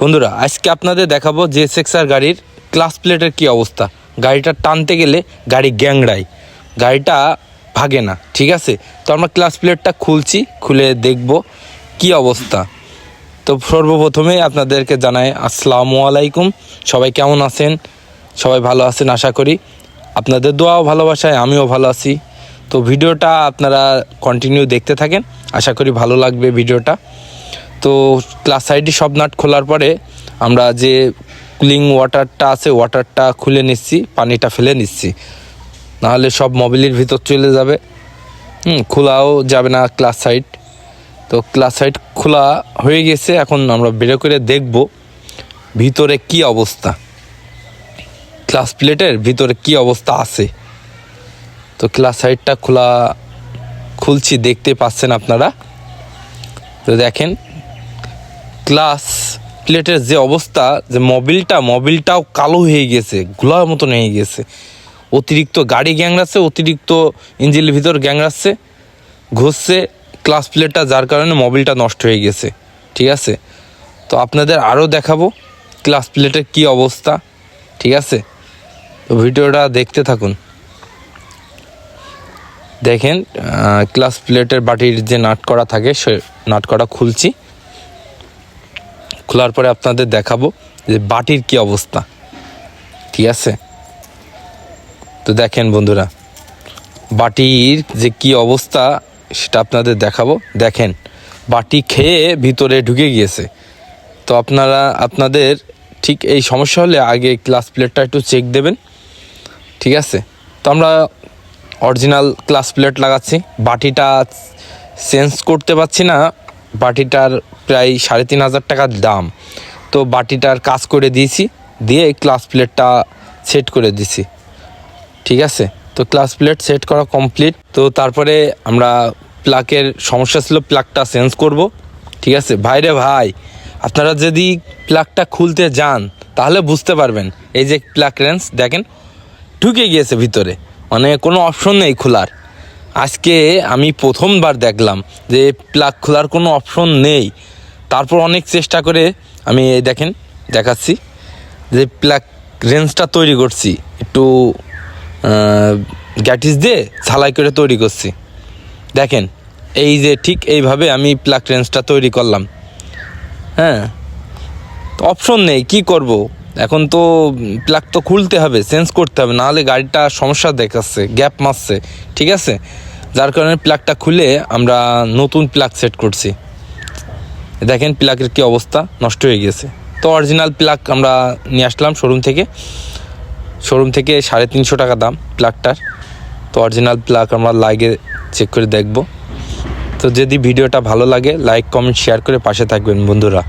বন্ধুরা, আজকে আপনাদের দেখাবো যে সেক্সার গাড়ির ক্লাস প্লেটের কি অবস্থা। গাড়িটা টানতে গেলে গাড়ি গ্যাংড়ায়। গাড়িটা ভাগে না, ঠিক আছে? তো আমরা ক্লাস প্লেটটা খুলছি, খুলে দেখব কি অবস্থা। তো সর্বপ্রথমে আপনাদেরকে জানাই আসসালামু আলাইকুম। সবাই কেমন আছেন? সবাই ভালো আছেন, আশা করি। আপনাদের দোয়াও ভালোবাসায়, আমিও ভালো আছি। তো ভিডিওটা আপনারা কন্টিনিউ দেখতে থাকেন। আশা করি ভালো লাগবে ভিডিওটা। তো ক্লাস সাইডে সব নাট খোলার পরে আমরা যে কুলিং ওয়াটারটা আছে ওয়াটারটা খুলে নিচ্ছি, পানিটা ফেলে নিচ্ছি। নাহলে সব মোবিলের ভিতর চলে যাবে। হুম, খোলাও যাবে না ক্লাস সাইড তো ক্লাস সাইড খোলা হয়ে গেছে, এখন আমরা বেরো করে দেখব ভিতরে কি অবস্থা। ক্লাস প্লেটের ভিতরে কি অবস্থা আছে। তো ক্লাস সাইডটা খোলা, খুলছি, দেখতে পাচ্ছেন আপনারা। তো দেখেন ক্লাস প্লেটের যে অবস্থা, যে মোবিলটা মোবিলটাও কালো হয়ে গেছে গোলার মতন হয়ে গেছে। অতিরিক্ত গাড়ি গ্যাংরাচ্ছে অতিরিক্ত ইঞ্জিনের ভিতর গ্যাংরাচ্ছে ঘষছে ক্লাস প্লেটটা যার কারণে মোবিলটা নষ্ট হয়ে গেছে, ঠিক আছে? তো আপনাদের আরও দেখাবো ক্লাস প্লেটের কি অবস্থা, ঠিক আছে? তো ভিডিওটা দেখতে থাকুন। দেখেন ক্লাস প্লেটের বাটির যে নাট করা থাকে, সে নাট করা খুলছি। খোলার পরে আপনাদের দেখাবো যে বাটির কি অবস্থা। ঠিক আছে? তো দেখেন বন্ধুরা, বাটির যে কি অবস্থা সেটা আপনাদের দেখাবো। দেখেন, বাটি খেয়ে ভিতরে ঢুকে গিয়েছে। তো আপনারা, আপনাদের ঠিক এই সমস্যা হলে আগে ক্লাস প্লেটটা একটু চেক দেবেন। ঠিক আছে? তো আমরা অরিজিনাল ক্লাস প্লেট লাগাচ্ছি। বাটিটা চেঞ্জ করতে পারছি না। বাটিটার প্রায় সাড়ে তিন হাজার টাকার দাম। তো বাটিটার কাজ করে দিয়েছি, দিয়ে ক্লাস প্লেটটা সেট করে দিছি ঠিক আছে? তো ক্লাস প্লেট সেট করা কমপ্লিট তো তারপরে আমরা প্লাকের সমস্যা ছিল প্লাগটা চেঞ্জ করব। ঠিক আছে? ভাইরে ভাই, আপনারা যদি প্লাগটা খুলতে যান, তাহলে বুঝতে পারবেন। এই যে প্লাগ রেঞ্জ দেখেন, ঢুকে গিয়েছে ভিতরে। মানে কোনো অপশন নেই খোলার। আজকে আমি প্রথমবার দেখলাম যে প্লাগ খোলার কোনো অপশন নেই। তারপর অনেক চেষ্টা করে আমি এই দেখেন দেখাচ্ছি যে প্লাগ রেঞ্জটা তৈরি করছি। একটু গ্যাটিস দিয়ে ঝালাই করে তৈরি করছি। দেখেন, এই যে ঠিক এইভাবে আমি প্লাগ রেঞ্জটা তৈরি করলাম। হ্যাঁ অপশন নেই, কি করব? এখন তো প্লাগ তো খুলতে হবে চেঞ্জ করতে হবে, নাহলে গাড়িটা সমস্যা দেখাচ্ছে গ্যাপ মারছে, ঠিক আছে? যার কারণে প্লাগটা খুলে আমরা নতুন প্লাগ সেট করছি। দেখেন প্লাগের কি অবস্থা, নষ্ট হয়ে গেছে তো অরিজিনাল প্লাগ আমরা নিয়ে আসলাম শোরুম থেকে। শোরুম থেকে সাড়ে তিনশো টাকা দাম প্লাগটার তো অরিজিনাল প্লাগ আমরা লাগে চেক করে দেখব। তো যদি ভিডিওটা ভালো লাগে লাইক কমেন্ট শেয়ার করে পাশে থাকবেন বন্ধুরা।